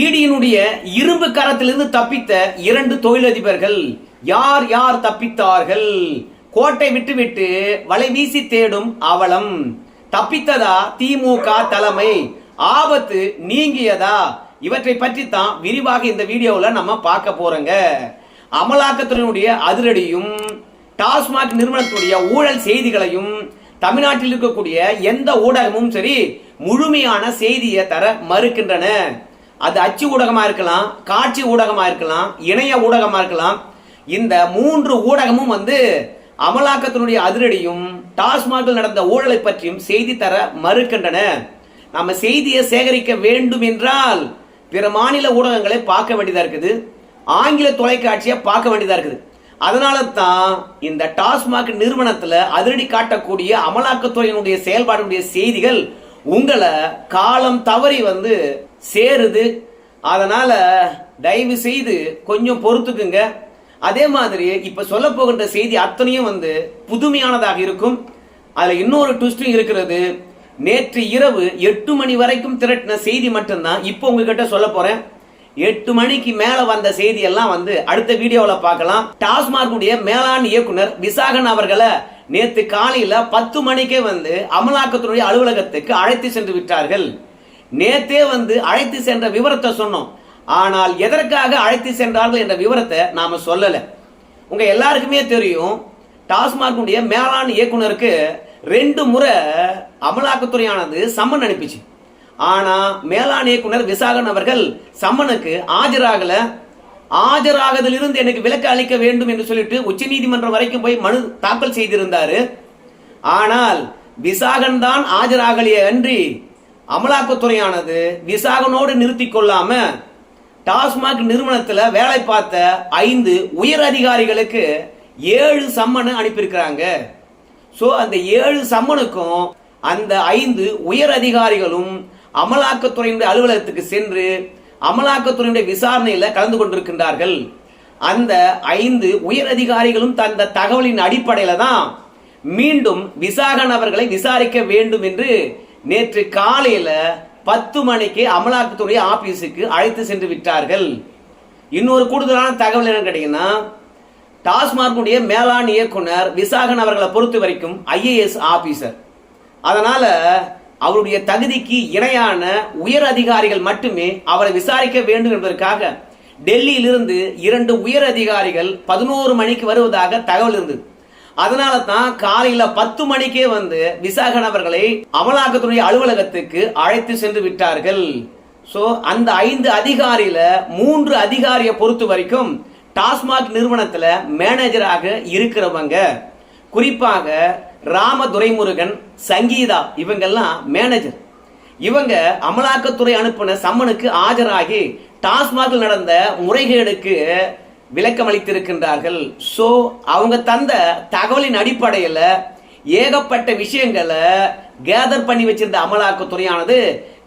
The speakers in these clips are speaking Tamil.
ஈடியினுடைய இரும்பு கரத்திலிருந்து தப்பித்த இரண்டு தொழிலதிபர்கள் யார் யார் தப்பித்தார்கள்? கோட்டை விட்டுவிட்டு வலை வீசி தேடும் அவலம். தப்பித்ததா திமுக தலைமை? ஆபத்து நீங்கியதா? இவற்றை பற்றி தான் விரிவாக இந்த வீடியோவில் நம்ம பார்க்க போறோங்க. அமலாக்கத்துறையினுடைய அதிரடியும் டாஸ்மாக் நிறுவனத்துடைய ஊழல் செய்திகளையும் தமிழ்நாட்டில் இருக்கக்கூடிய எந்த ஊடகமும் சரி முழுமையான செய்தியை தர மறுக்கின்றன. அது அச்சு ஊடகமாக இருக்கலாம் காட்சி ஊடகமாக இருக்கலாம் இணைய ஊடகமாக இருக்கலாம். இந்த மூன்று ஊடகமும் வந்து அமலாக்கத்தினுடைய அதிரடியும் டாஸ்மாகில் நடந்த ஊழலை பற்றியும் செய்தி தர மறுக்கின்றன. நம்ம செய்தியை சேகரிக்க வேண்டும் என்றால் பிற மாநில ஊடகங்களை பார்க்க வேண்டியதாக இருக்குது. ஆங்கில தொலைக்காட்சியை பார்க்க வேண்டியதாக இருக்குது. அதனால தான் இந்த டாஸ்மாக் நிறுவனத்தில் அதிரடி காட்டக்கூடிய அமலாக்கத்துறையினுடைய செயல்பாடுடைய செய்திகள் உங்களை காலம் தவறி வந்து சேருது. அதனால தயவு செய்து கொஞ்சம் பொறுத்துக்குங்க. அதே மாதிரி இப்ப சொல்ல போகின்ற செய்தி அத்தனையும் வந்து புதுமையானதாக இருக்கும். அதுல இன்னொரு ட்விஸ்டும் இருக்கிறது. நேற்று இரவு எட்டு மணி வரைக்கும் திரட்டின செய்தி மட்டும்தான் இப்போ உங்ககிட்ட சொல்ல போறேன். எட்டு மணிக்கு மேல வந்த செய்தி எல்லாம் வந்து அடுத்த வீடியோல பார்க்கலாம். டாஸ்மார்க்குடைய மேலாண் இயக்குனர் விசாகன் அவர்களை நேற்று காலையில் பத்து மணிக்கே வந்து அமலாக்கத்துறை அலுவலகத்துக்கு அழைத்து சென்று விட்டார்கள். நேத்தே வந்து அழைத்து சென்ற விவரத்தை சொன்னோம். ஆனால் எதற்காக அழைத்து சென்றார்கள் என்ற விவரத்தை நாம் சொல்லலை. உங்கள் எல்லாருக்குமே தெரியும் டாஸ்மாக் மேலாண் இயக்குனருக்கு ரெண்டு முறை அமலாக்கத்துறையானது சம்மன் அனுப்பிச்சு. ஆனால் மேலாண் இயக்குனர் விசாகன் அவர்கள் சம்மனுக்கு ஆஜராகல. ஆஜராகதிலிருந்து எனக்கு விலக்கு அளிக்க வேண்டும் என்று சொல்லிட்டு உச்ச நீதிமன்றம் வரைக்கும் போய் மனு தாக்கல் செய்திருந்தாரு. ஆனால் விசாகன் தான் ஆஜராகலையே அன்றி அமலாக்கத்துறையானது விசாகனோடு நிறுத்தி கொள்ளாம டாஸ்மாக் நிறுவனத்தில் வேலை பார்த்த ஐந்து உயர் அதிகாரிகளுக்கு ஏழு சம்மனு அனுப்பியிருக்கிறாங்க. ஸோ அந்த ஏழு சம்மனுக்கும் அந்த ஐந்து உயர் அதிகாரிகளும் அமலாக்கத்துறையினுடைய அலுவலகத்துக்கு சென்று அமலாக்கத்துறையுடைய விசாரணையில் கலந்து கொண்டிருக்கின்றார்கள். அந்த ஐந்து உயர் அதிகாரிகளும் தந்த தகவலின் அடிப்படையில் தான் மீண்டும் விசாகன் அவர்களை விசாரிக்க வேண்டும் என்று நேற்று காலையில் பத்து மணிக்கு அமலாக்கத்துறை ஆபீஸுக்கு அழைத்து சென்று விட்டார்கள். இன்னொரு கூடுதலான தகவல் என்னன்னு கேட்டீங்கன்னா டாஸ்மார்க்குடைய மேலாண் இயக்குனர் விசாகன் அவர்களை பொறுத்த வரைக்கும் ஐஏஎஸ் ஆபீசர் அதனால அவருடைய தகுதிக்கு இணையான உயர் அதிகாரிகள் மட்டுமே அவரை விசாரிக்க வேண்டும் என்பதற்காக டெல்லியிலிருந்து இரண்டு உயர் அதிகாரிகள் பதினோரு மணிக்கு வருவதாக தகவல் இருந்தது. அதனால தான் காலையில பத்து மணிக்கே வந்து விசாகன் அவர்களை அமலாக்கத்துறை அலுவலகத்துக்கு அழைத்து சென்று விட்டார்கள். சோ அந்த ஐந்து அதிகாரியில மூன்று அதிகாரியை பொறுத்த வரைக்கும் டாஸ்மாக் நிறுவனத்துல மேனேஜராக இருக்கிறவங்க. குறிப்பாக ராம துரைமுருகன் சங்கீதா இவங்கெல்லாம் மேனேஜர் இவங்க அமலாக்கத்துறை அனுப்பின சம்மனுக்கு ஆஜராகி டாஸ்மாகில் நடந்த முறைகேடுக்கு விளக்கம் அளித்திருக்கின்றார்கள் ஸோ அவங்க தந்த தகவலின் அடிப்படையில் ஏகப்பட்ட விஷயங்களை கேதர் பண்ணி வச்சிருந்த அமலாக்கத்துறையானது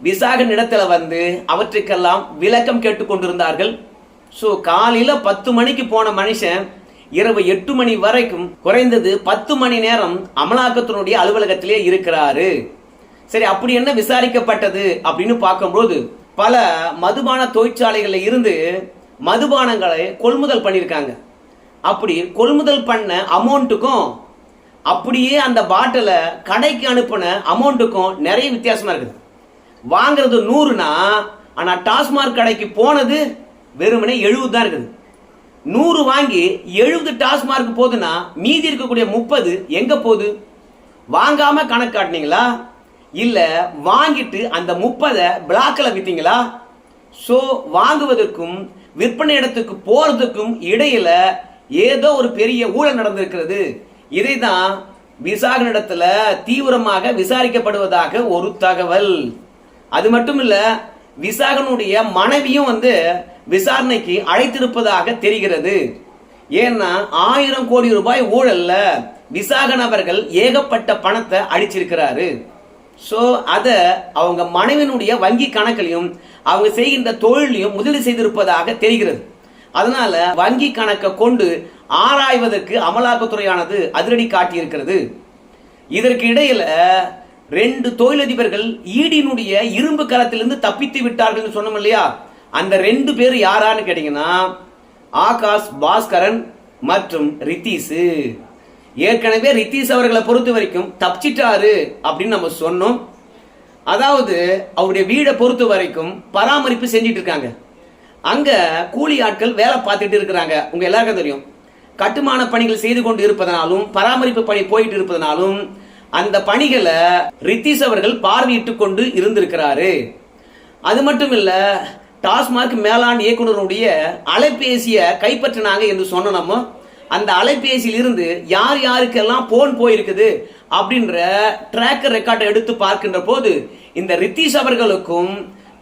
விசாகன் இடத்துல வந்து அவற்றுக்கெல்லாம் விளக்கம் கேட்டுக்கொண்டிருந்தார்கள். ஸோ காலையில் பத்து மணிக்கு போன மனுஷன் இரவு எட்டு மணி வரைக்கும் குறைந்தது பத்து மணி நேரம் அமலாக்கத்தினுடைய அலுவலகத்திலே இருக்கிறாரு. சரி அப்படி என்ன விசாரிக்கப்பட்டது அப்படின்னு பார்க்கும்போது பல மதுபான தொழிற்சாலைகளில் இருந்து மதுபானங்களை கொள்முதல் பண்ணியிருக்காங்க. அப்படி கொள்முதல் பண்ண அமௌண்ட்டுக்கும் அப்படியே அந்த பாட்டிலை கடைக்கு அனுப்பின அமௌண்ட்டுக்கும் நிறைய வித்தியாசமாக இருக்குது. வாங்குறது நூறுனா ஆனால் டாஸ்மாக் கடைக்கு போனது வெறுமனே எழுபது தான் இருக்குது. நூறு வாங்கி எழுபது டாஸ்மார்க் போகுதுன்னா மீதி இருக்கக்கூடிய முப்பது எங்க போகுது? வாங்காம கணக்கு காட்டினீங்களா? இல்ல வாங்கிட்டு அந்த முப்பதை பிளாக்ல வித்தீங்களா? ஸோ வாங்குவதற்கும் விற்பனை இடத்துக்கு போறதுக்கும் இடையில ஏதோ ஒரு பெரிய ஊழல் நடந்திருக்கிறது. இதை தான் விசாகனிடத்தில் தீவிரமாக விசாரிக்கப்படுவதாக ஒரு தகவல். அது மட்டும் இல்ல விசாகனுடைய மனைவியும் வந்து விசாரணைக்கு அழைத்திருப்பதாக தெரிகிறது. ஏன்னா ஆயிரம் கோடி ரூபாய் ஊழல்ல விசாகன் அவர்கள் ஏகப்பட்ட பணத்தை அடிச்சிருக்கிறாரு. ஸோ அதை அவங்க மனைவினுடைய வங்கி கணக்கிலையும் அவங்க செய்கின்ற தொழிலையும் முதலீடு செய்திருப்பதாக தெரிகிறது. அதனால வங்கி கணக்கை கொண்டு ஆராய்வதற்கு அமலாக்கத்துறையானது அதிரடி காட்டியிருக்கிறது. இதற்கு இடையில ரெண்டு தொழிலதிபர்கள் ஈடினுடைய இரும்பு கரத்திலிருந்து தப்பித்து விட்டார்கள் சொன்னோம் இல்லையா? அந்த ரெண்டு பேர் யாரான்னு கேட்டீங்கன்னா ஆகாஷ் பாஸ்கரன் மற்றும் ரித்தீஷு ஏற்கனவே ரித்தீஸ் அவர்களை பொறுத்த வரைக்கும் தப்பிச்சிட்டாரு அப்படின்னு நம்ம சொன்னோம். அதாவது அவருடைய வீடை பொறுத்த வரைக்கும் பராமரிப்பு செஞ்சிட்டு இருக்காங்க. அங்க கூலி ஆட்கள் வேலை பார்த்துட்டு இருக்கிறாங்க. உங்க எல்லாருக்கும் தெரியும். கட்டுமான பணிகள் செய்து கொண்டு இருப்பதனாலும் பராமரிப்பு பணி போயிட்டு இருப்பதனாலும் அந்த பணிகளை ரித்தீஷ் அவர்கள் பார்வையிட்டு கொண்டு இருந்திருக்கிறாரு. அது மட்டும் இல்லை டாஸ்மாக் மேலாண் இயக்குனருடைய அலைபேசியை கைப்பற்றினாங்க என்று சொன்ன நம்ம அந்த அலைபேசியில் இருந்து யார் யாருக்கெல்லாம் போன் போயிருக்குது அப்படின்ற ட்ராக்கர் ரெக்கார்டை எடுத்து பார்க்கின்ற போது இந்த ரித்தீஷ் அவர்களுக்கும்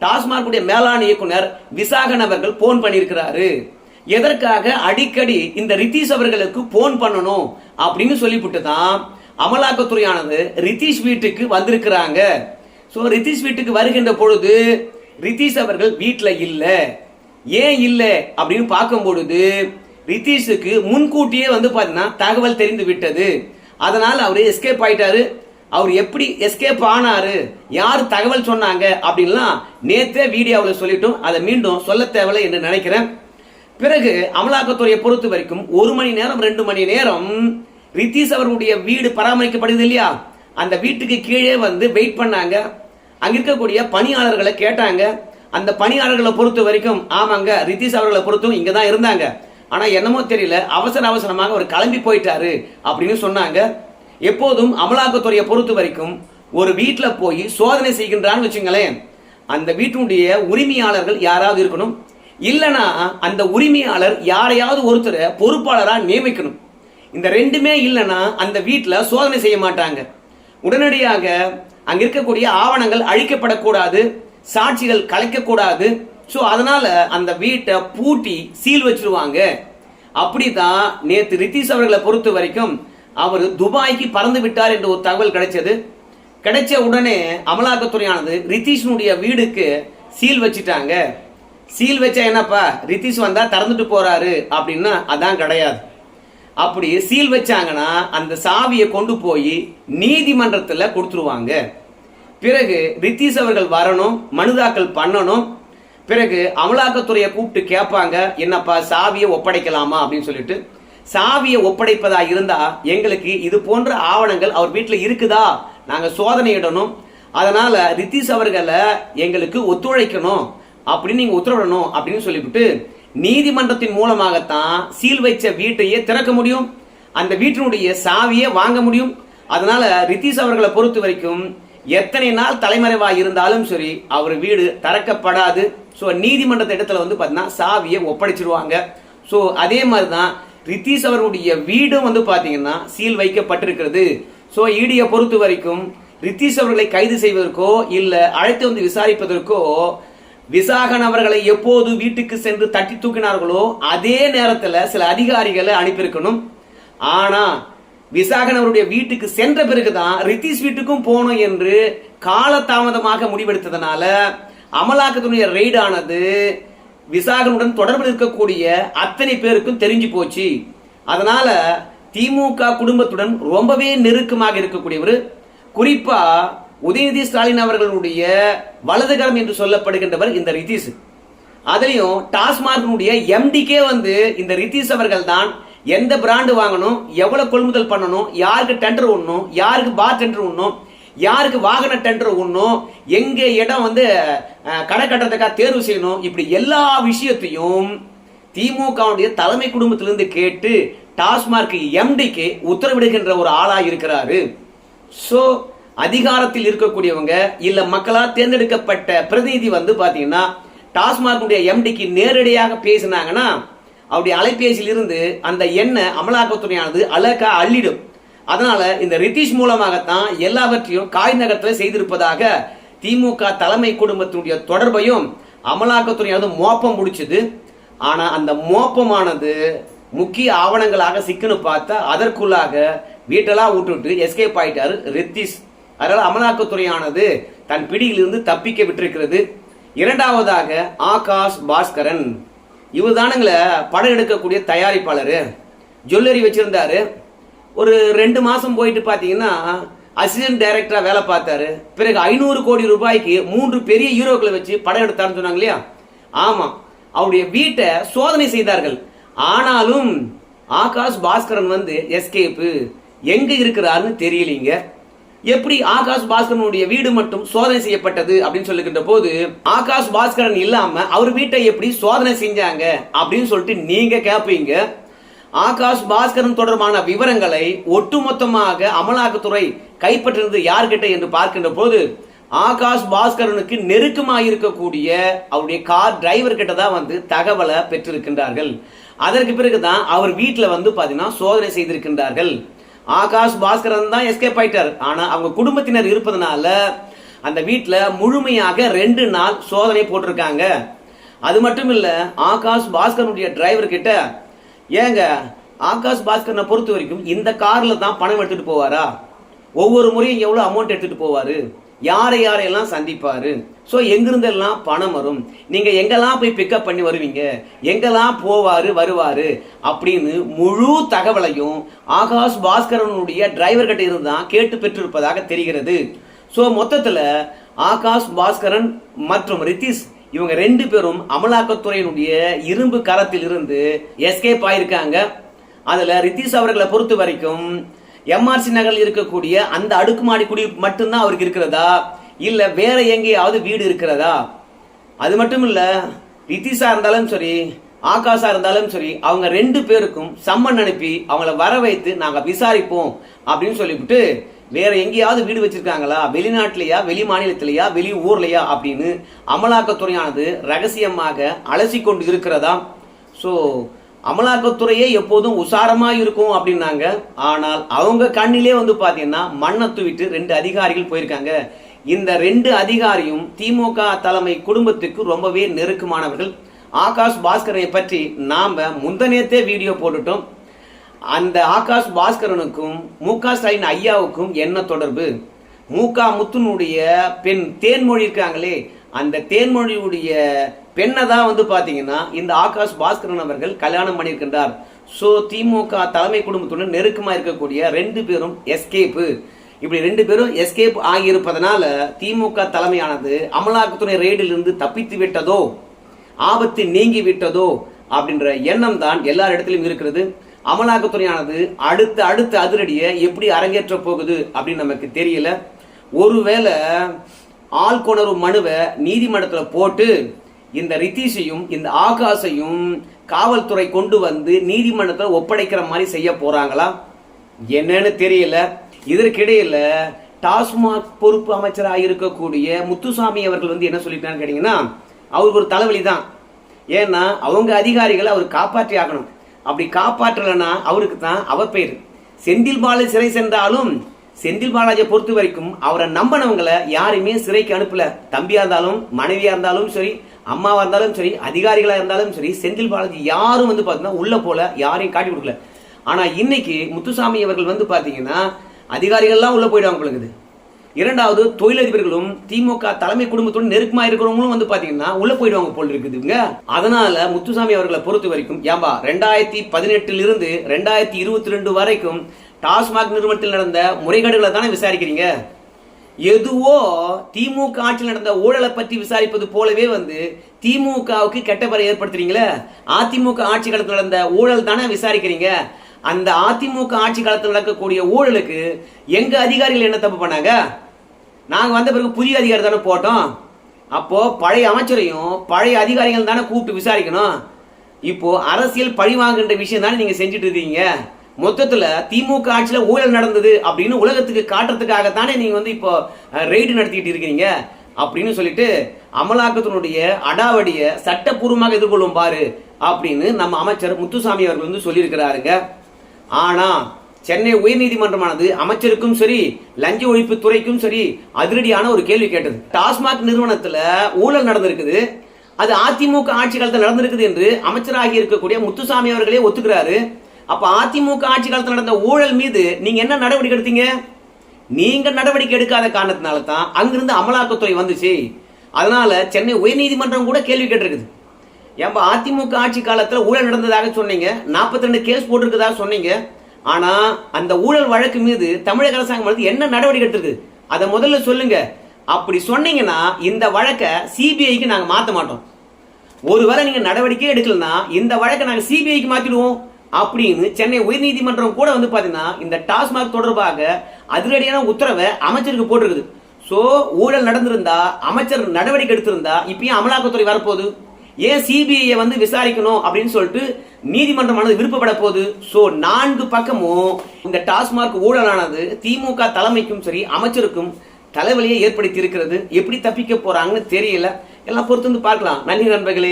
டாஸ்மார்க்குடைய மேலாண் இயக்குனர் விசாகன் அவர்கள் போன் பண்ணியிருக்கிறாரு. எதற்காக அடிக்கடி இந்த ரித்தீஷ் அவர்களுக்கு போன் பண்ணணும் அப்படின்னு சொல்லிவிட்டு தான் அமலாக்கத்துறையானது ரித்தீஷ் வீட்டுக்கு வந்திருக்கிறாங்க. ஸோ ரித்தீஷ் வீட்டுக்கு வருகின்ற பொழுது ரித்தீஷ் அவர்கள் வீட்டில் இல்லை. ஏன் இல்லை? அப்படின்னு பார்க்கும் பொழுது ரித்தீஷுக்கு முன்கூட்டியே வந்து பார்த்தீங்கன்னா தகவல் தெரிந்து விட்டது. அதனால் அவர் எஸ்கேப் ஆயிட்டாரு. அவர் எப்படி எஸ்கேப் ஆனாரு? யார் தகவல் சொன்னாங்க? அப்படின்லாம் நேற்றே வீடியோவில் சொல்லிட்டோம். அதை மீண்டும் சொல்ல தேவையில்லை என்று நினைக்கிறேன். பிறகு அமலாக்கத்துறையை பொறுத்த வரைக்கும் ஒரு மணி நேரம் ரெண்டு மணி நேரம் ரித்தீஷ் அவர்களுடைய வீடு பராமரிக்கப்படுது இல்லையா? அந்த வீட்டுக்கு கீழே வந்து வெயிட் பண்ணாங்க. அங்கே இருக்கக்கூடிய பணியாளர்களை கேட்டாங்க. அந்த பணியாளர்களை பொறுத்த வரைக்கும் ஆமாங்க ரித்தீஷ் அவர்களை பொறுத்தும் இங்கே தான் இருந்தாங்க. ஆனால் என்னமோ தெரியல அவசர அவசரமாக அவர் கிளம்பி போயிட்டாரு அப்படின்னு சொன்னாங்க. எப்போதும் அமலாக்கத்துறையை பொறுத்த வரைக்கும் ஒரு வீட்டில் போய் சோதனை செய்கின்றான்னு வச்சுங்களேன். அந்த வீட்டினுடைய உரிமையாளர்கள் யாராவது இருக்கணும்? இல்லைனா அந்த உரிமையாளர் யாரையாவது ஒருத்தரை பொறுப்பாளராக நியமிக்கணும்? இந்த ரெண்டுமே இல்லைன்னா அந்த வீட்டில் சோதனை செய்ய மாட்டாங்க. உடனடியாக அங்க இருக்கக்கூடிய ஆவணங்கள் அழிக்கப்படக்கூடாது சாட்சிகள் கலைக்கக்கூடாது. ஸோ அதனால அந்த வீட்டை பூட்டி சீல் வச்சிருவாங்க. அப்படிதான் நேத்து ரித்தீஷ் அவர்களை பொறுத்த வரைக்கும் அவர் துபாய்க்கு பறந்து விட்டார் என்ற ஒரு தகவல் கிடைச்சது. கிடைச்ச உடனே அமலாக்கத்துறையானது ரித்தீஷனுடைய வீடுக்கு சீல் வச்சிட்டாங்க. சீல் வச்சா என்னப்பா ரித்தீஷ் வந்தா திறந்துட்டு போறாரு. அப்படின்னா அதான் கிடையாது. அப்படி சீல் வச்சாங்கன்னா அந்த சாவியை கொண்டு போய் நீதிமன்றத்தில் கொடுத்துருவாங்க. பிறகு ரித்தீஷ் அவர்கள் வரணும் மனுதாக்கல் பண்ணணும். பிறகு அமலாக்கத்துறையை கூப்பிட்டு கேட்பாங்க என்னப்பா சாவியை ஒப்படைக்கலாமா அப்படின்னு சொல்லிட்டு. சாவியை ஒப்படைப்பதா இருந்தா எங்களுக்கு இது போன்ற ஆவணங்கள் அவர் வீட்டில் இருக்குதா? நாங்கள் சோதனையிடணும் அதனால ரித்தீஷ் அவர்களை எங்களுக்கு ஒத்துழைக்கணும். அப்படின்னு நீங்க உத்தரவிடணும் அப்படின்னு சொல்லிவிட்டு நீதிமன்றத்தின் மூலமாகத்தான் சீல் வைச்ச வீட்டையே திறக்க முடியும். அந்த வீட்டினுடைய சாவியே வாங்க முடியும். அதனால ரித்தீஷ் அவர்களை பொறுத்த வரைக்கும் எத்தனை நாள் தலைமறைவா இருந்தாலும் சரி அவர் வீடு திறக்கப்படாது. ஸோ நீதிமன்றத்தை இடத்துல வந்து பார்த்தீங்கன்னா சாவியை ஒப்படைச்சிருவாங்க. ஸோ அதே மாதிரி தான் ரித்தீஷ் அவர்களுடைய வீடும் வந்து பார்த்தீங்கன்னா சீல் வைக்கப்பட்டிருக்கிறது. ஸோ ஈடியை பொறுத்த வரைக்கும் ரித்தீஷ் அவர்களை கைது செய்வதற்கோ இல்லை அழைத்து வந்து விசாரிப்பதற்கோ விசாகன் அவர்களை எப்போது வீட்டுக்கு சென்று தட்டி தூக்கினார்களோ அதே நேரத்தில் சில அதிகாரிகளை அனுப்பியிருக்கணும். ஆனா விசாகன் அவருடைய வீட்டுக்கு சென்ற பிறகுதான் ரித்திஷ் வீட்டுக்கும் போகணும் என்று காலதாமதமாக முடிவெடுத்ததுனால அமலாக்கத்தினுடைய ரெய்டானது விசாகனுடன் தொடர்பில் இருக்கக்கூடிய அத்தனை பேருக்கும் தெரிஞ்சு போச்சு. அதனால திமுக குடும்பத்துடன் ரொம்பவே நெருக்கமாக இருக்கக்கூடியவர். குறிப்பாக உதயநிதி ஸ்டாலின் அவர்களுடைய வலதுகரம் என்று சொல்லப்படுகின்றவர் இந்த ரிதீஷ் அதுலயும் டாஸ்மார்க்கினுடைய எம்டிக்கே வந்து இந்த ரிதீஷ் அவர்கள் தான் எந்த பிராண்டு வாங்கணும் எவ்வளவு கொள்முதல் பண்ணணும் யாருக்கு டெண்டர் ஒண்ணும் யாருக்கு பார் டெண்டர் ஒண்ணும் யாருக்கு வாகன டெண்டர் ஒண்ணும் எங்க இடம் வந்து கடை கட்டுறதுக்காக தேர்வு செய்யணும் இப்படி எல்லா விஷயத்தையும் திமுகவுடைய தலைமை குடும்பத்திலிருந்து கேட்டு டாஸ்மார்க் எம்டிக்கு உத்தரவிடுகின்ற ஒரு ஆளாக இருக்கிறாரு. ஸோ அதிகாரத்தில் இருக்கக்கூடியவங்க இல்ல மக்களால் தேர்ந்தெடுக்கப்பட்ட பிரதிநிதி வந்து பாத்தீங்கன்னா டாஸ்மார்க்குடைய எம்டிக்கு நேரடியாக பேசினாங்கன்னா அவருடைய அலைபேசியில் இருந்து அந்த எண்ணெய் அமலாக்கத்துறையானது அழகா அள்ளிடும். அதனால இந்த ரித்திஷ் மூலமாகத்தான் எல்லாவற்றையும் காய் நகரத்தில் செய்திருப்பதாக திமுக தலைமை குடும்பத்தினுடைய தொடர்பையும் அமலாக்கத்துறையானது மோப்பம் முடிச்சது. ஆனா அந்த மோப்பமானது முக்கிய ஆவணங்களாக சிக்குன்னு பார்த்தா அதற்குள்ளாக வீட்டெல்லாம் விட்டுட்டு எஸ்கேப் ஆயிட்டாரு ரித்திஷ் அதனால் அமலாக்கத்துறையானது தன் பிடியிலிருந்து தப்பிக்க விட்டிருக்கிறது. இரண்டாவதாக ஆகாஷ் பாஸ்கரன். இவர் தானுங்களை படம் எடுக்கக்கூடிய தயாரிப்பாளர். ஜுவல்லரி வச்சுருந்தாரு. ஒரு ரெண்டு மாதம் போயிட்டு பார்த்தீங்கன்னா அசிஸ்டன்ட் டைரக்டராக வேலை பார்த்தாரு. பிறகு ஐநூறு கோடி ரூபாய்க்கு மூன்று பெரிய ஹீரோக்களை வச்சு படம் எடுத்தாருன்னு சொன்னாங்க இல்லையா? ஆமாம் அவருடைய வீட்டை சோதனை செய்தார்கள். ஆனாலும் ஆகாஷ் பாஸ்கரன் வந்து எஸ்கேப்பு. எங்கே இருக்கிறாருன்னு தெரியலீங்க. எப்படி ஆகாஷ் பாஸ்கரனுடைய வீடு மட்டும் சோதனை செய்யப்பட்டது அப்படின்னு சொல்லுகின்ற போது ஆகாஷ் பாஸ்கரன் இல்லாம அவர் வீட்டை எப்படி சோதனை செஞ்சாங்க அப்படின்னு சொல்லிட்டு நீங்க கேட்பீங்க ஆகாஷ் பாஸ்கரன் தொடர்பான விவரங்களை ஒட்டுமொத்தமாக அமலாக்கத்துறை கைப்பற்றினது யார்கிட்ட என்று பார்க்கின்ற போது ஆகாஷ் பாஸ்கரனுக்கு நெருக்கமாக இருக்கக்கூடிய அவருடைய கார் டிரைவர் கிட்ட தான் வந்து தகவலை பெற்றிருக்கின்றார்கள். அதற்கு பிறகுதான் அவர் வீட்டில் வந்து பார்த்தீங்கன்னா சோதனை செய்திருக்கின்றார்கள். ஆகாஷ் பாஸ்கரன் தான் எஸ்கேப் ஆயிட்டார். ஆனா அவங்க குடும்பத்தினர் இருப்பதனால அந்த வீட்டில் முழுமையாக ரெண்டு நாள் சோதனை போட்டிருக்காங்க. அது மட்டும் இல்லை ஆகாஷ் பாஸ்கரனுடைய டிரைவர் கிட்ட ஏங்க ஆகாஷ் பாஸ்கரனை பொறுத்த வரைக்கும் இந்த காரில் தான் பணம் எடுத்துகிட்டு போவாரா? ஒவ்வொரு முறையும் எவ்வளோ அமௌண்ட் எடுத்துகிட்டு போவார்? யாரை யாரையெல்லாம் சந்திப்பாரு? ஸோ எங்கிருந்தெல்லாம் பணம் வரும்? நீங்க எங்கெல்லாம் போய் பிக்கப் பண்ணி வருவீங்க? எங்கெல்லாம் போவாரு வருவாரு? அப்படின்னு முழு தகவலையும் ஆகாஷ் பாஸ்கரனுடைய டிரைவர் கிட்ட இருந்து தான் கேட்டு பெற்றிருப்பதாக தெரிகிறது. ஸோ மொத்தத்தில் ஆகாஷ் பாஸ்கரன் மற்றும் ரித்திஷ் இவங்க ரெண்டு பேரும் அமலாக்கத்துறையினுடைய இரும்பு கரத்தில் இருந்து எஸ்கேப் ஆயிருக்காங்க. அதில் ரித்திஷ் அவர்களை பொறுத்த வரைக்கும் எம்ஆர்சி நகரில் இருக்கக்கூடிய அந்த அடுக்குமாடி குடி மட்டும்தான் அவருக்கு இருக்கிறதா? இல்ல வேற எங்கேயாவது வீடு இருக்கிறதா? அது மட்டும் இல்ல ரித்திஷா இருந்தாலும் சரி ஆகாஷா இருந்தாலும் சரி அவங்க ரெண்டு பேருக்கும் சம்மன் அனுப்பி அவங்கள வர வைத்து நாங்க விசாரிப்போம் அப்படின்னு சொல்லிவிட்டு வேற எங்கேயாவது வீடு வச்சிருக்காங்களா? வெளிநாட்டிலையா? வெளி மாநிலத்திலையா? வெளி ஊர்லையா? அப்படின்னு அமலாக்கத்துறையானது ரகசியமாக அலசி கொண்டு இருக்கிறதா? ஸோ அமலாக்கத்துறையே எப்போதும் உசாரமா இருக்கும் அப்படின்னாங்க. ஆனால் அவங்க கண்ணிலே வந்து பாத்தீங்கன்னா மண்ணை தூவிட்டு ரெண்டு அதிகாரிகள் போயிருக்காங்க. இந்த ரெண்டு அதிகாரியும் திமுக தலைமை குடும்பத்துக்கு ரொம்பவே நெருக்கமானவர்கள். ஆகாஷ் பாஸ்கரனை பற்றி நாம முந்தனேத்தே வீடியோ போட்டுட்டோம். அந்த ஆகாஷ் பாஸ்கரனுக்கும் மு க ஸ்டாலின் ஐயாவுக்கும் என்ன தொடர்பு? மூகா முத்துனுடைய பெண் தேன்மொழி இருக்காங்களே அந்த தேன்மொழியுடைய பெண்ணை தான் வந்து பார்த்தீங்கன்னா இந்த ஆகாஷ் பாஸ்கரன் அவர்கள் கல்யாணம் பண்ணியிருக்கின்றார். ஸோ திமுக தலைமை குடும்பத்துடன் நெருக்கமாக இருக்கக்கூடிய ரெண்டு பேரும் எஸ்கேப்பு இப்படி ரெண்டு பேரும் எஸ்கேப் ஆகியிருப்பதனால திமுக தலைமையானது அமலாக்கத்துறை ரெய்டிலிருந்து தப்பித்து விட்டதோ ஆபத்து நீங்கி விட்டதோ அப்படின்ற எண்ணம் தான் எல்லார் இடத்திலும் இருக்கிறது. அமலாக்கத்துறையானது அடுத்த அடுத்த அதிரடியை எப்படி அரங்கேற்ற போகுது அப்படின்னு நமக்கு தெரியல. ஒருவேளை ஆள்கொணர்வு மனுவை நீதிமன்றத்தில் போட்டு இந்த ரித்தீஷையும் இந்த ஆகாஷையும் காவல்துறை கொண்டு வந்து நீதிமன்றத்தில் ஒப்படைக்கிற மாதிரி செய்ய போறாங்களா? என்னன்னு தெரியல. இதற்கிடையில டாஸ்மாக் பொறுப்பு அமைச்சராக இருக்கக்கூடிய முத்துசாமி அவர்கள் வந்து என்ன சொல்லிட்டான்னு கேட்டீங்கன்னா அவருக்கு ஒரு தலைவலி தான். ஏன்னா அவங்க அதிகாரிகளை அவர் காப்பாற்றி ஆகணும். அப்படி காப்பாற்றலைன்னா அவருக்கு தான் அவப்பெயர் செந்தில் பாலாஜி சிறை சென்றாலும் செந்தில் பாலாஜியை பொறுத்த வரைக்கும் அவரை நம்பினவங்களை யாருமே சிறைக்கு அனுப்பல. தம்பியா இருந்தாலும் மனைவியா இருந்தாலும் சரி அம்மாவா இருந்தாலும் சரி அதிகாரிகளா இருந்தாலும் சரி செந்தில் பாலாஜி யாரும் வந்து பாத்தீங்கன்னா உள்ள போல யாரையும் காட்டி கொடுக்கல. ஆனா இன்னைக்கு முத்துசாமி அவர்கள் வந்து பாத்தீங்கன்னா அதிகாரிகள்லாம் உள்ள போயிடுவாங்க உங்களுக்கு இரண்டாவது தொழிலதிபர்களும் திமுக தலைமை குடும்பத்துடன் நெருக்கமா இருக்கிறவங்களும் வந்து பாத்தீங்கன்னா உள்ள போயிடுவாங்க போல் இருக்குதுங்க அதனால முத்துசாமி அவர்களை பொறுத்த வரைக்கும் ஏம்பா ரெண்டாயிரத்தி பதினெட்டுல இருந்து ரெண்டாயிரத்தி இருபத்தி ரெண்டு வரைக்கும் டாஸ்மாக் நிறுவனத்தில் நடந்த முறைகேடுகளை தானே விசாரிக்கிறீங்க? எதுவோ திமுக ஆட்சியில் நடந்த ஊழலை பற்றி விசாரிப்பது போலவே வந்து திமுகவுக்கு கெட்ட பெயரை ஏற்படுத்துறீங்களே? அதிமுக ஆட்சி காலத்தில் நடந்த ஊழல் தானே விசாரிக்கிறீங்க? அந்த அதிமுக ஆட்சி காலத்தில் நடக்கக்கூடிய ஊழலுக்கு எங்க அதிகாரிகள் என்ன தப்பு பண்ணாங்க? நாங்கள் வந்த பிறகு புதிய அதிகாரி தானே போட்டோம். அப்போ பழைய அமைச்சரையும் பழைய அதிகாரிகள் தானே கூப்பிட்டு விசாரிக்கணும். இப்போ அரசியல் பழிவாங்குகின்ற விஷயம் தானே நீங்க செஞ்சுட்டு இருக்கீங்க. மொத்தத்துல திமுக ஆட்சியில ஊழல் நடந்தது அப்படின்னு உலகத்துக்கு காட்டுறதுக்காகத்தானே நீங்க வந்து இப்போ ரெய்டு நடத்திக்கிட்டு இருக்கீங்க அப்படின்னு சொல்லிட்டு அமலாக்கத்தினுடைய அடாவடிய சட்டப்பூர்வமாக எதிர்கொள்ளும் பாரு அப்படின்னு நம்ம அமைச்சர் முத்துசாமி அவர்கள் வந்து சொல்லியிருக்கிறாருங்க. ஆனா சென்னை உயர்நீதிமன்றமானது அமைச்சருக்கும் சரி லஞ்ச ஒழிப்பு துறைக்கும் சரி அதிரடியான ஒரு கேள்வி கேட்டது. டாஸ்மாக் நிறுவனத்துல ஊழல் நடந்திருக்குது. அது அதிமுக ஆட்சி காலத்தில் நடந்திருக்குது என்று அமைச்சராகி இருக்கக்கூடிய முத்துசாமி அவர்களே ஒத்துக்கிறாரு. அப்ப அதிமுக ஆட்சி காலத்தில் நடந்த ஊழல் மீது நீங்க என்ன நடவடிக்கை எடுத்தீங்க? நீங்க நடவடிக்கை எடுக்காத காரணத்தினால தான் அங்கிருந்து அமலாக்கத்துறை வந்துச்சு. அதனால சென்னை உயர்நீதிமன்றம் கூட கேள்வி கேட்டிருக்குது. ஏன்பா அதிமுக ஆட்சி காலத்தில் ஊழல் நடந்ததாக சொன்னீங்க. நாற்பத்தி ரெண்டு கேஸ் போட்டிருக்கதாக சொன்னீங்க. ஆனா அந்த ஊழல் வழக்கு மீது தமிழக அரசாங்கம் வந்து என்ன நடவடிக்கை எடுத்திருக்கு? அதை முதல்ல சொல்லுங்க. அப்படி சொன்னீங்கன்னா இந்த வழக்கை சிபிஐக்கு நாங்கள் மாற்ற மாட்டோம். ஒருவேளை நீங்க நடவடிக்கை எடுக்கலன்னா இந்த வழக்கை நாங்கள் சிபிஐக்கு மாற்றிடுவோம் அப்படின்னு சென்னை உயர்நீதிமன்றம் கூட வந்து பாத்தீங்கன்னா இந்த டாஸ்மாக் தொடர்பாக அதிரடியான உத்தரவை அமைச்சருக்கு போட்டிருக்குது. சோ ஊழல் நடந்திருந்தா அமைச்சர் நடவடிக்கை எடுத்திருந்தா இப்பயும் அமலாக்கத்துறை வரப்போகுது. ஏன் சிபிஐ வந்து விசாரிக்கணும் அப்படின்னு சொல்லிட்டு நீதிமன்றமானது விருப்பப்பட போகுது. சோ நான்கு பக்கமும் இந்த டாஸ்மாக் ஊழலானது திமுக தலைமைக்கும் சரி அமைச்சருக்கும் தலைவலியை ஏற்படுத்தி இருக்கிறது. எப்படி தப்பிக்க போறாங்கன்னு தெரியல. எல்லாம் பொறுத்து வந்து பார்க்கலாம். நன்றி நண்பர்களே.